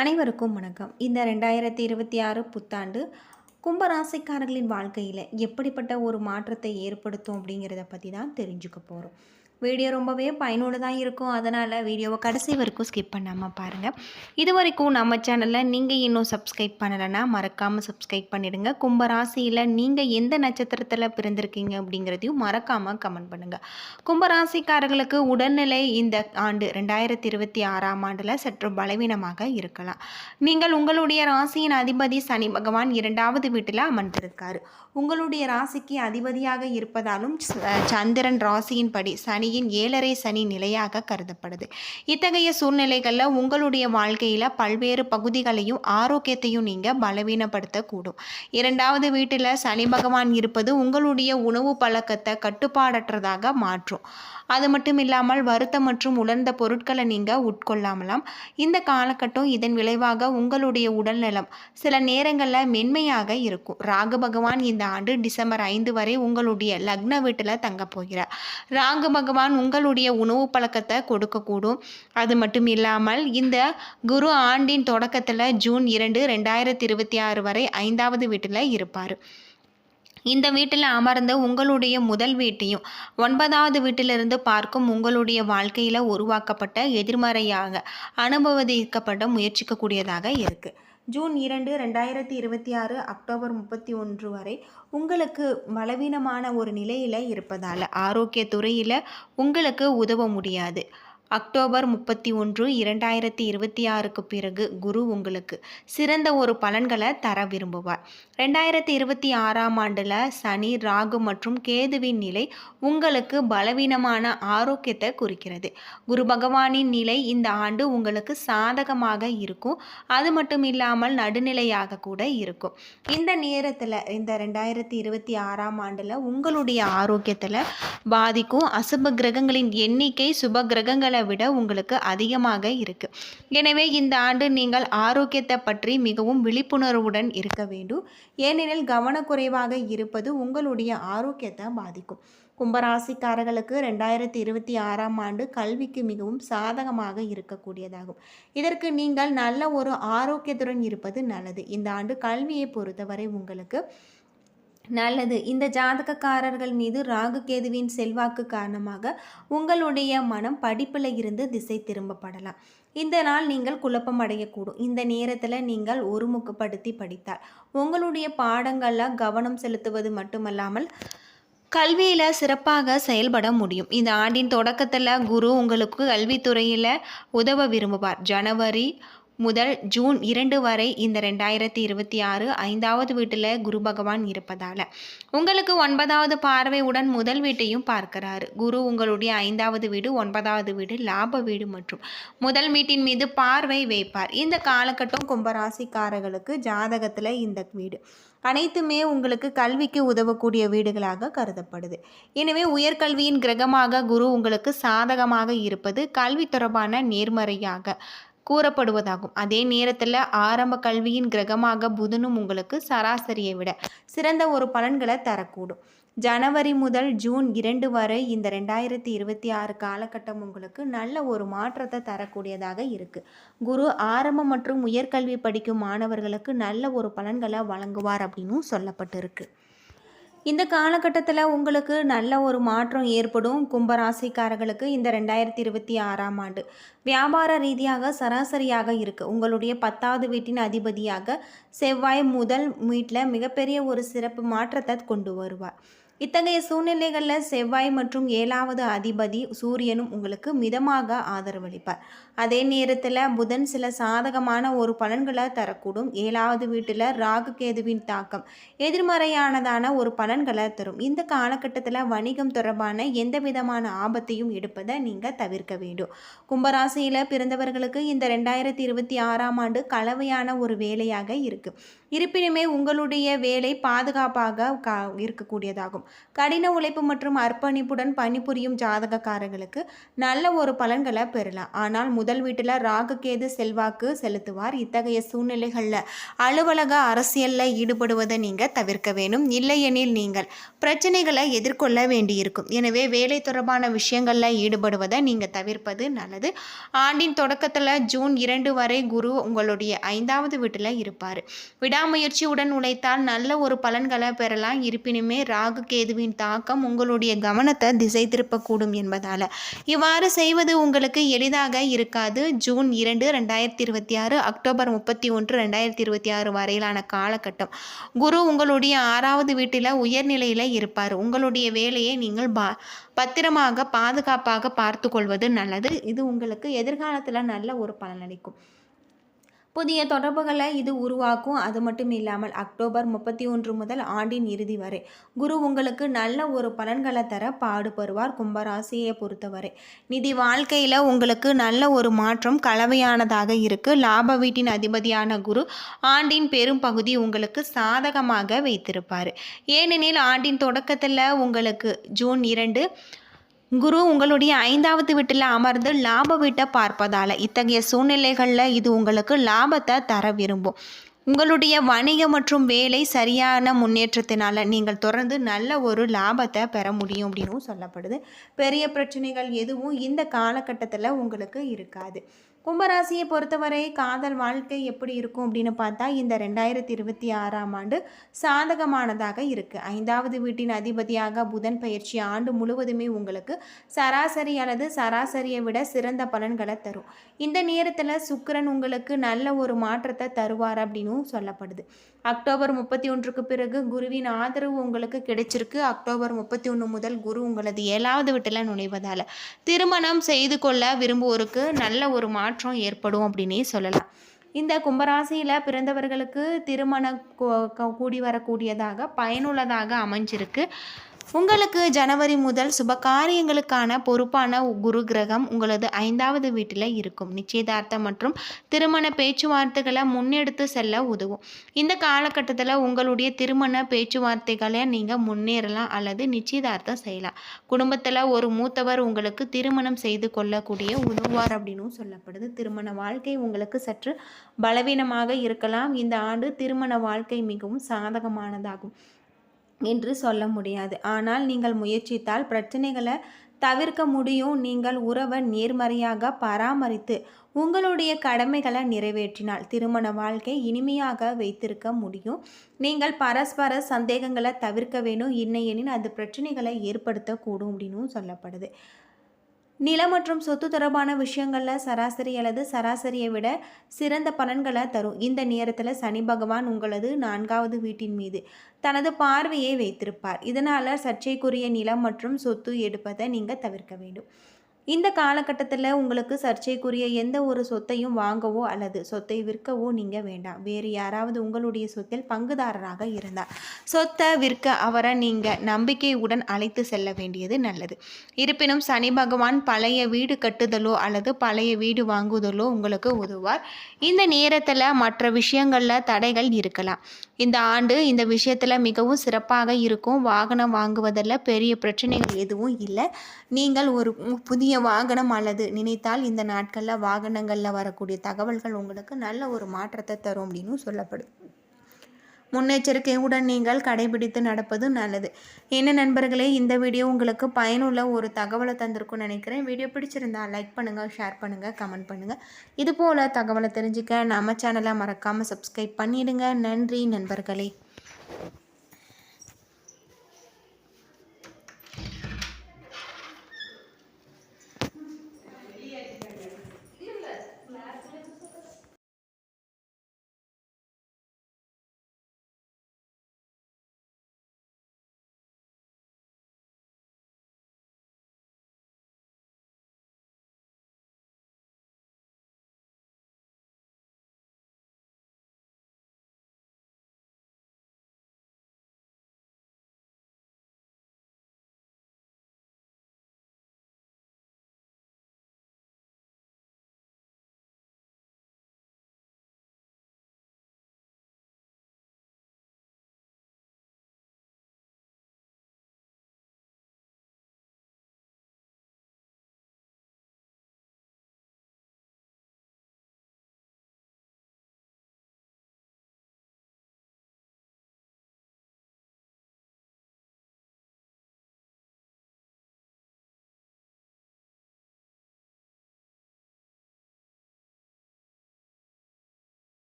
அனைவருக்கும் வணக்கம். இந்த ரெண்டாயிரத்தி இருபத்தி ஆறு புத்தாண்டு கும்பராசிக்காரர்களின் வாழ்க்கையில் எப்படிப்பட்ட ஒரு மாற்றத்தை ஏற்படுத்தும் அப்படிங்கிறத பற்றி தான் தெரிஞ்சுக்க போகிறோம் வீடியோ ரொம்பவே பயனுள்ளதாக இருக்கும். அதனால் வீடியோவை கடைசி வரைக்கும் ஸ்கிப் பண்ணாமல் பாருங்கள் இது வரைக்கும் நம்ம சேனலில் நீங்கள் இன்னும் சப்ஸ்கிரைப் பண்ணலைன்னா மறக்காமல் சப்ஸ்கிரைப் பண்ணிடுங்க. கும்பராசியில் நீங்கள் எந்த நட்சத்திரத்தில் பிறந்திருக்கீங்க அப்படிங்கிறதையும் மறக்காமல் கமெண்ட் பண்ணுங்கள் கும்பராசிக்காரர்களுக்கு உடல்நிலை இந்த ஆண்டு ரெண்டாயிரத்தி இருபத்தி ஆறாம் ஆண்டில் சற்று பலவீனமாக இருக்கலாம். நீங்கள் உங்களுடைய ராசியின் அதிபதி சனி பகவான் இரண்டாவது வீட்டில் அமர்ந்திருக்காரு. உங்களுடைய ராசிக்கு அதிபதியாக இருப்பதாலும் ச- சந்திரன் ராசியின்படி சனியின் ஏழரை சனி நிலையாக கருதப்படுது. இத்தகைய சூழ்நிலைகளில் உங்களுடைய வாழ்க்கையில் பல்வேறு பகுதிகளையும் ஆரோக்கியத்தையும் நீங்கள் பலவீனப்படுத்தக்கூடும். இரண்டாவது வீட்டில் சனி பகவான் இருப்பது உங்களுடைய உணவு பழக்கத்தை கட்டுப்பாடற்றதாக மாற்றும். அது மட்டும் இல்லாமல் வருத்தம் மற்றும் உலர்ந்த பொருட்களை நீங்கள் உட்கொள்ளாமலாம். இந்த காலகட்டம் இதன் விளைவாக உங்களுடைய உடல்நலம் சில நேரங்களில் மென்மையாக இருக்கும். ராகு பகவான் இந்த ஆண்டு டிசம்பர் ஐந்து வரை உங்களுடைய லக்ன வீட்டில் தங்க போகிறார். ராகு பகவான் உங்களுடைய உணவு பழக்கத்தை கொடுக்கக்கூடும். அது மட்டும் இல்லாமல் இந்த குரு ஆண்டின் தொடக்கத்தில் ஜூன் இரண்டு ரெண்டாயிரத்தி இருபத்தி ஆறு வரை ஐந்தாவது வீட்டில் இருப்பார். இந்த வீட்டில் அமர்ந்து உங்களுடைய முதல் வீட்டையும் ஒன்பதாவது வீட்டிலிருந்து பார்க்கும் உங்களுடைய வாழ்க்கையில் உருவாக்கப்பட்ட எதிர்மறையாக அனுபவதிக்கப்பட்ட முயற்சிக்கக்கூடியதாக இருக்குது ஜூன் இரண்டு ரெண்டாயிரத்தி இருபத்தி ஆறு அக்டோபர் முப்பத்தி ஒன்று வரை உங்களுக்கு பலவீனமான ஒரு நிலையில் இருப்பதால் ஆரோக்கிய துறையில் உங்களுக்கு உதவ முடியாது. அக்டோபர் முப்பத்தி ஒன்று இரண்டாயிரத்தி இருபத்தி ஆறுக்கு பிறகு குரு உங்களுக்கு சிறந்த ஒரு பலன்களை தர விரும்புவார். ரெண்டாயிரத்தி இருபத்தி ஆறாம் ஆண்டில் சனி ராகு மற்றும் கேதுவின் நிலை உங்களுக்கு பலவீனமான ஆரோக்கியத்தை குறிக்கிறது. குரு பகவானின் நிலை இந்த ஆண்டு உங்களுக்கு சாதகமாக இருக்கும். அது மட்டும் இல்லாமல் நடுநிலையாக கூட இருக்கும். இந்த நேரத்தில் இந்த ரெண்டாயிரத்தி இருபத்தி ஆறாம் ஆண்டில் உங்களுடைய ஆரோக்கியத்தில் பாதிக்கும். அசுப கிரகங்களின் எண்ணிக்கை சுப கிரகங்களை விட உங்களுக்கு அதிகமாக இருக்கு. எனவே இந்த ஆண்டு நீங்கள் ஆரோக்கியத்தை பற்றி மிகவும் விழிப்புணர்வுடன் இருக்க வேண்டும். ஏனெனில் கவனக்குறைவாக இருப்பது உங்களுடைய ஆரோக்கியத்தை பாதிக்கும். கும்பராசிக்காரர்களுக்கு ரெண்டாயிரத்தி இருபத்தி ஆறாம் ஆண்டு கல்விக்கு மிகவும் சாதகமாக இருக்கக்கூடியதாகும். இதற்கு நீங்கள் நல்ல ஒரு ஆரோக்கியத்துடன் இருப்பது நல்லது. இந்த ஆண்டு கல்வியை பொறுத்தவரை உங்களுக்கு நல்லது. இந்த ஜாதகக்காரர்கள் மீது ராகு கேதுவின் செல்வாக்கு காரணமாக உங்களுடைய மனம் படிப்பில் இருந்து திசை திரும்பப்படலாம். இந்த நாள் நீங்கள் குழப்பம் அடையக்கூடும். இந்த நேரத்தில் நீங்கள் ஒருமுகப்படுத்தி படித்தால். உங்களுடைய பாடங்களில் கவனம் செலுத்துவது மட்டுமல்லாமல் கல்வியில் சிறப்பாக செயல்பட முடியும். இந்த ஆண்டின் தொடக்கத்தில் குரு உங்களுக்கு கல்வித்துறையில் உதவ விரும்புவார். ஜனவரி முதல் ஜூன் இரண்டு வரை இந்த ரெண்டாயிரத்தி இருபத்தி ஆறு ஐந்தாவது வீட்டில் குரு பகவான் இருப்பதால். உங்களுக்கு ஒன்பதாவது பார்வையுடன் முதல் வீட்டையும் பார்க்கிறாரு. குரு உங்களுடைய ஐந்தாவது வீடு ஒன்பதாவது வீடு லாப வீடு மற்றும் முதல் வீட்டின் மீது பார்வை வைப்பார். இந்த காலகட்டம் கும்பராசிக்காரர்களுக்கு ஜாதகத்தில் இந்த வீடு. அனைத்துமே உங்களுக்கு கல்விக்கு உதவக்கூடிய வீடுகளாக கருதப்படுது. எனவே உயர்கல்வியின் கிரகமாக குரு உங்களுக்கு சாதகமாக இருப்பது கல்வி தொடர்பான நேர்மறையாக கூறப்படுவதாகும். அதே நேரத்தில் ஆரம்ப கல்வியின் கிரகமாக புதனும் உங்களுக்கு சராசரியை விட சிறந்த ஒரு பலன்களை தரக்கூடும். ஜனவரி முதல் ஜூன் இரண்டு வரை இந்த ரெண்டாயிரத்தி இருபத்தி ஆறு காலகட்டம் உங்களுக்கு நல்ல ஒரு மாற்றத்தை தரக்கூடியதாக இருக்குது குரு ஆரம்ப மற்றும் உயர்கல்வி படிக்கும் மாணவர்களுக்கு நல்ல ஒரு பலன்களை வழங்குவார் அப்படின்னும் சொல்லப்பட்டிருக்கு. இந்த காலகட்டத்தில் உங்களுக்கு நல்ல ஒரு மாற்றம் ஏற்படும் கும்பராசிக்காரர்களுக்கு இந்த ரெண்டாயிரத்தி இருபத்தி ஆறாம் ஆண்டு. வியாபார ரீதியாக சராசரியாக இருக்குது உங்களுடைய பத்தாவது வீட்டின் அதிபதியாக செவ்வாய் முதல் வீட்டில் மிகப்பெரிய ஒரு சிறப்பு மாற்றத்தை கொண்டு வருவார். இத்தகைய சூழ்நிலைகளில் செவ்வாய் மற்றும் ஏழாவது அதிபதி சூரியனும் உங்களுக்கு மிதமாக ஆதரவளிப்பார். அதே நேரத்தில் புதன் சில சாதகமான ஒரு பலன்களை தரக்கூடும். ஏழாவது வீட்டில் ராகு கேதுவின் தாக்கம் எதிர்மறையானதான ஒரு பலன்களை தரும். இந்த காலகட்டத்தில் வணிகம் தொடர்பான எந்த விதமான ஆபத்தையும் எடுப்பதை நீங்கள் தவிர்க்க வேண்டும். கும்பராசியில் பிறந்தவர்களுக்கு இந்த ரெண்டாயிரத்தி இருபத்தி ஆறாம் ஆண்டு கலவையான ஒரு வேலையாக இருக்குது இருப்பினுமே உங்களுடைய வேலை பாதுகாப்பாக கா இருக்கக்கூடியதாகும். கடின உழைப்பு மற்றும் அர்ப்பணிப்புடன் பணிபுரியும் ஜாதகக்காரர்களுக்கு நல்ல ஒரு பலன்களை பெறலாம். ஆனால் முதல் வீட்டில் ராகு கேது செல்வாக்கு செலுத்துவார். இத்தகைய சூழ்நிலைகளில் அலுவலக அரசியலில் ஈடுபடுவதை நீங்கள் தவிர்க்க வேண்டும் இல்லையெனில் நீங்கள் பிரச்சனைகளை எதிர்கொள்ள வேண்டியிருக்கும். எனவே வேலை தொடர்பான விஷயங்களில் ஈடுபடுவதை நீங்கள் தவிர்ப்பது நல்லது. ஆண்டின் தொடக்கத்தில் ஜூன் இரண்டு வரை குரு உங்களுடைய ஐந்தாவது வீட்டில் இருப்பார். விடாமுயற்சியுடன் உழைத்தால் நல்ல ஒரு பலன்களை பெறலாம். இருப்பினுமே ராகு கேதுவின் தாக்கம் உங்களுடைய கவனத்தை திசை திருப்பக்கூடும் என்பதால். இவ்வாறு செய்வது உங்களுக்கு எளிதாக இருக்காது. ஜூன் இரண்டு ரெண்டாயிரத்தி இருபத்தி ஆறு அக்டோபர் முப்பத்தி ஒன்று ரெண்டாயிரத்தி இருபத்தி ஆறு வரையிலான காலகட்டம். குரு உங்களுடைய ஆறாவது வீட்டில் உயர்நிலையில் இருப்பார். உங்களுடைய வேலையை நீங்கள் பா பத்திரமாக பாதுகாப்பாக பார்த்து கொள்வது நல்லது. இது உங்களுக்கு எதிர்காலத்தில் நல்ல ஒரு பலனளிக்கும். புதிய தொடர்புகளை இது உருவாக்கும். அது மட்டும் இல்லாமல் அக்டோபர் முப்பத்தி ஒன்று முதல் ஆண்டின் இறுதி வரை குரு உங்களுக்கு நல்ல ஒரு பலன்களை தர பாடுபடுவார் கும்பராசியை பொறுத்தவரை. நிதி வாழ்க்கையில் உங்களுக்கு நல்ல ஒரு மாற்றம் கலவையானதாக இருக்கு. லாப வீட்டின் அதிபதியான குரு ஆண்டின் பெரும் பகுதி உங்களுக்கு சாதகமாக வைத்திருப்பார். ஏனெனில் ஆண்டின் தொடக்கத்தில் உங்களுக்கு ஜூன் இரண்டு குரு உங்களுடைய ஐந்தாவது வீட்டில் அமர்ந்து லாப வீட்டை பார்ப்பதால் இத்தகைய சூழ்நிலைகளில் இது உங்களுக்கு லாபத்தை தர விரும்பும். உங்களுடைய வணிகம் மற்றும் வேலை சரியான முன்னேற்றத்தினால் நீங்கள் தொடர்ந்து நல்ல ஒரு லாபத்தை பெற முடியும் அப்படின்னும் சொல்லப்படுது. பெரிய பிரச்சனைகள் எதுவும் இந்த காலகட்டத்தில் உங்களுக்கு இருக்காது. கும்பராசியை பொறுத்தவரை காதல் வாழ்க்கை எப்படி இருக்கும் அப்படின்னு பார்த்தா இந்த ரெண்டாயிரத்தி இருபத்தி ஆறாம் ஆண்டு சாதகமானதாக இருக்குது ஐந்தாவது வீட்டின் அதிபதியாக புதன் பயிற்சி ஆண்டு முழுவதுமே உங்களுக்கு சராசரி அல்லது சராசரியை விட சிறந்த பலன்களை தரும். இந்த நேரத்தில் சுக்கரன் உங்களுக்கு நல்ல ஒரு மாற்றத்தை தருவார் அப்படின்னும் சொல்லப்படுது. அக்டோபர் முப்பத்தி ஒன்றுக்கு பிறகு குருவின் ஆதரவு உங்களுக்கு கிடைச்சிருக்கு. அக்டோபர் முப்பத்தி ஒன்று முதல் குரு உங்களது ஏழாவது வீட்டில் நுழைவதால் திருமணம் செய்து கொள்ள விரும்புவோருக்கு நல்ல ஒரு மாற்றம் ஏற்படும் அப்படின்னே சொல்லலாம். இந்த கும்பராசியில் பிறந்தவர்களுக்கு திருமணம் கூடி வரக்கூடியதாக பயனுள்ளதாக அமைஞ்சிருக்கு. உங்களுக்கு ஜனவரி முதல் சுப காரியங்களுக்கான பொறுப்பான குரு கிரகம் உங்களது ஐந்தாவது வீட்டில் இருக்கும். நிச்சயதார்த்தம் மற்றும் திருமண பேச்சுவார்த்தைகளை முன்னெடுத்து செல்ல உதவும். இந்த காலகட்டத்தில் உங்களுடைய திருமண பேச்சுவார்த்தைகளை நீங்கள் முன்னேறலாம் அல்லது நிச்சயதார்த்தம் செய்யலாம். குடும்பத்தில் ஒரு மூத்தவர் உங்களுக்கு திருமணம் செய்து கொள்ளக்கூடிய உதவுவார் அப்படின்னு சொல்லப்படுது. திருமண வாழ்க்கை உங்களுக்கு சற்று பலவீனமாக இருக்கலாம். இந்த ஆண்டு திருமண வாழ்க்கை மிகவும் சாதகமானதாகும். என்று சொல்ல முடியாது. ஆனால் நீங்கள் முயற்சித்தால் பிரச்சனைகளை தவிர்க்க முடியும். நீங்கள் உறவை நேர்மறையாக பராமரித்து உங்களுடைய கடமைகளை நிறைவேற்றினால் திருமண வாழ்க்கை இனிமையாக வைத்திருக்க முடியும். நீங்கள் பரஸ்பர சந்தேகங்களை தவிர்க்க வேணும். இன்னையெனின் அது பிரச்சனைகளை ஏற்படுத்தக்கூடும் அப்படின்னும் சொல்லப்படுது. நிலம் மற்றும் சொத்து தொடர்பான விஷயங்களில் சராசரி அல்லது சராசரியை விட சிறந்த பலன்களை தரும். இந்த நேரத்தில் சனி பகவான் உங்களது நான்காவது வீட்டின் மீது தனது பார்வையை வைத்திருப்பார். இதனால் சர்ச்சைக்குரிய நிலம் மற்றும் சொத்து எடுப்பதை நீங்கள் தவிர்க்க வேண்டும். இந்த காலகட்டத்தில் உங்களுக்கு சர்ச்சைக்குரிய எந்த ஒரு சொத்தையும் வாங்கவோ அல்லது சொத்தை விற்கவோ நீங்கள் வேண்டாம். வேறு யாராவது உங்களுடைய சொத்தில் பங்குதாரராக இருந்தால் சொத்தை விற்க அவரை நீங்கள் நம்பிக்கையுடன் அழைத்து செல்ல வேண்டியது நல்லது. இருப்பினும் சனி பகவான் பழைய வீடு கட்டுதலோ அல்லது பழைய வீடு வாங்குதலோ உங்களுக்கு உதவார் இந்த நேரத்தில் மற்ற விஷயங்களில் தடைகள் இருக்கலாம். இந்த ஆண்டு இந்த விஷயத்தில் மிகவும் சிறப்பாக இருக்கும். வாகனம் வாங்குவதில் பெரிய பிரச்சனைகள் எதுவும் இல்லை. நீங்கள் ஒரு புதிய வாகனம் அல்லது நினைத்தால் இந்த நாட்களில் வாகனங்களில் வரக்கூடிய தகவல்கள் உங்களுக்கு நல்ல ஒரு மாற்றத்தை தரும் அப்படின்னு சொல்லப்படும். முன்னெச்சரிக்கையுடன் நீங்கள் கடைபிடித்து நடப்பது நல்லது. என்ன நண்பர்களே இந்த வீடியோ உங்களுக்கு பயனுள்ள ஒரு தகவலை தந்திருக்கும்னு நினைக்கிறேன். வீடியோ பிடிச்சிருந்தா லைக் பண்ணுங்கள் ஷேர் பண்ணுங்கள் கமெண்ட் பண்ணுங்கள் இது போல் தகவலை தெரிஞ்சுக்க நம்ம சேனலை மறக்காமல் சப்ஸ்கிரைப் பண்ணிவிடுங்க நன்றி நண்பர்களே.